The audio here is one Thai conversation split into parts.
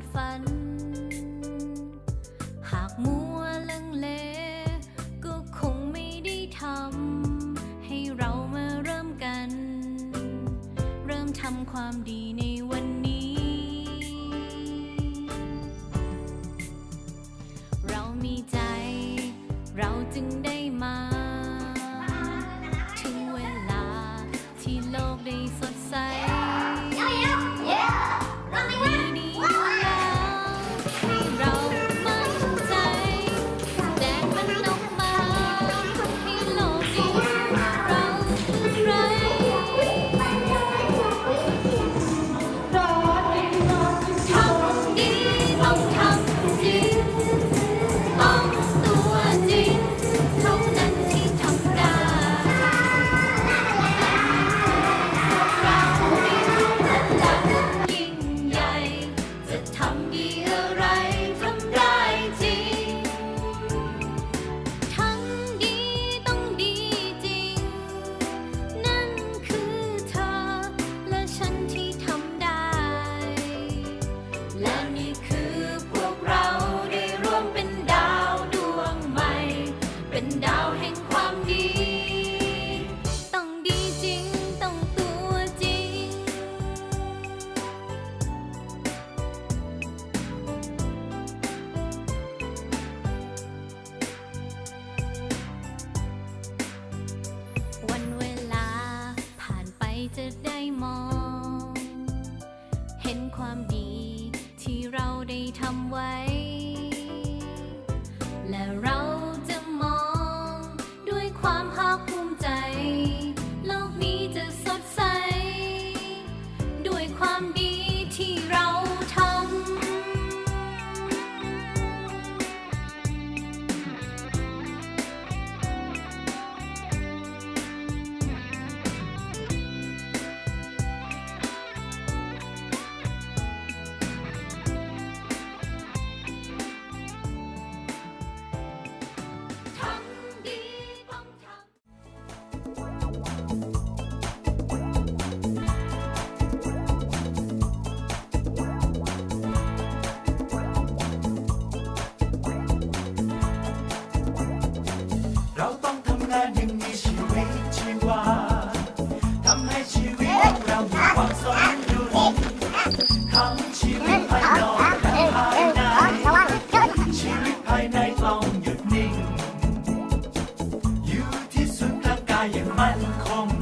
ดฝัน หากมัวลังเล ก็คงไม่ได้ทำให้เรามาเริ่มกัน เริ่มทำความดีในวันนี้ เรามีใจ เราจึงได้มา ถึงเวลาที่โลกได้สดใส มอง เห็นความดีที่เราได้ทำไว้ และเรา ยังมั่นคง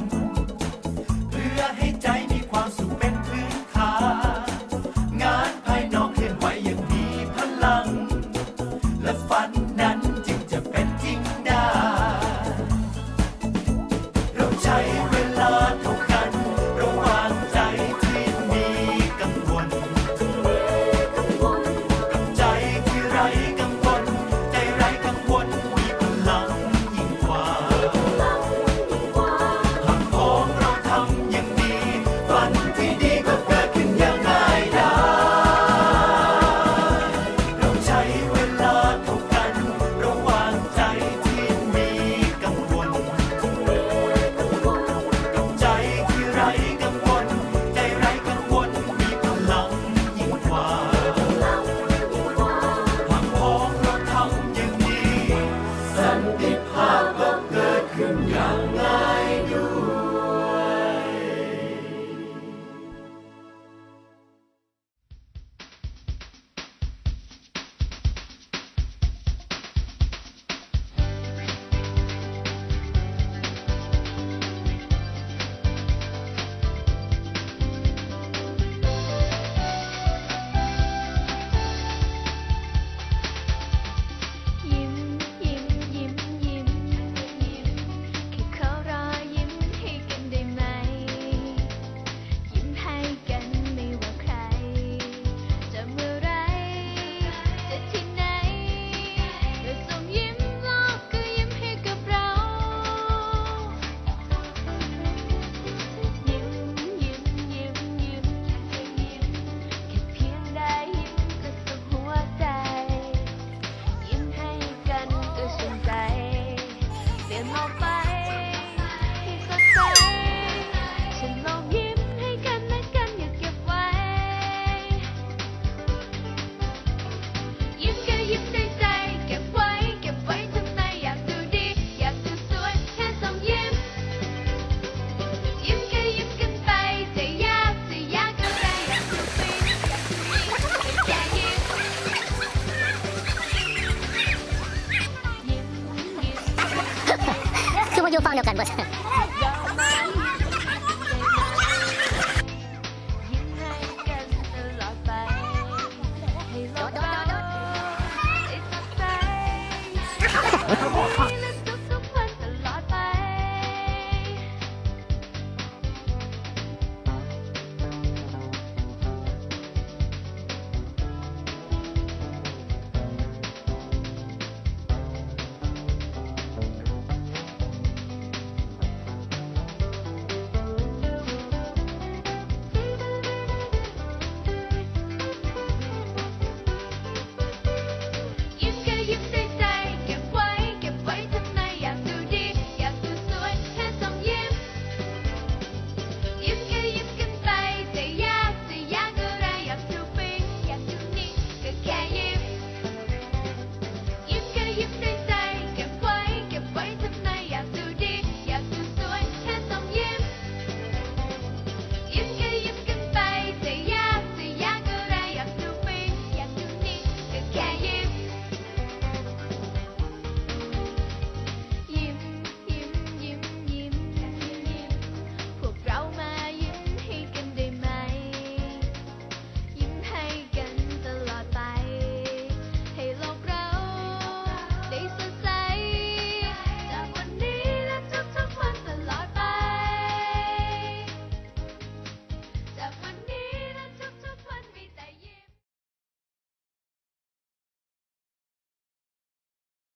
อยู่ฟังเ